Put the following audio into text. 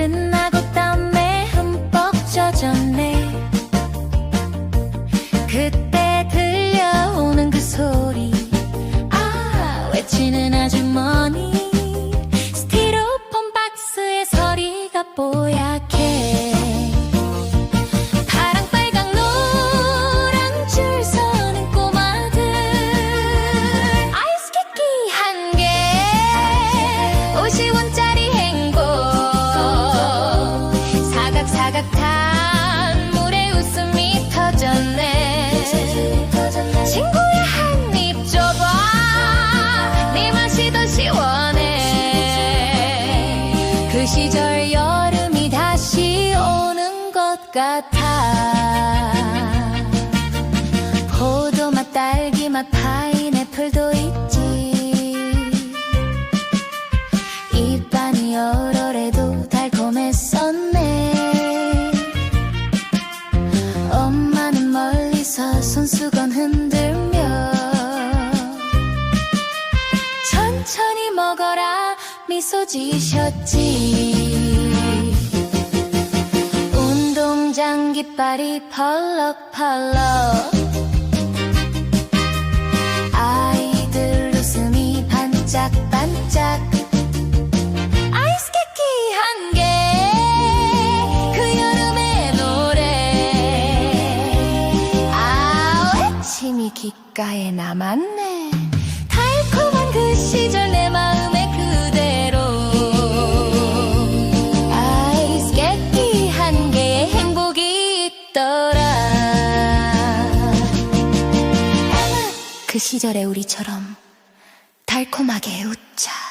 끝나고 땀에 흠뻑 젖었네. 그 소리 같아. 포도맛 딸기맛 파인애플도 있지. 입안이 얼얼해도 달콤했었네. 엄마는 멀리서 손수건 흔들며 천천히 먹어라 미소 지셨지 운동장 깃발이 펄럭펄럭. 아이들 웃음이 반짝반짝. 아이스케이크 한 개. 그 여름의 노래. 아 외침이 귓가에 남았네. 달콤한 그 시절 있더라. 그 시절의 우리처럼 달콤하게 웃자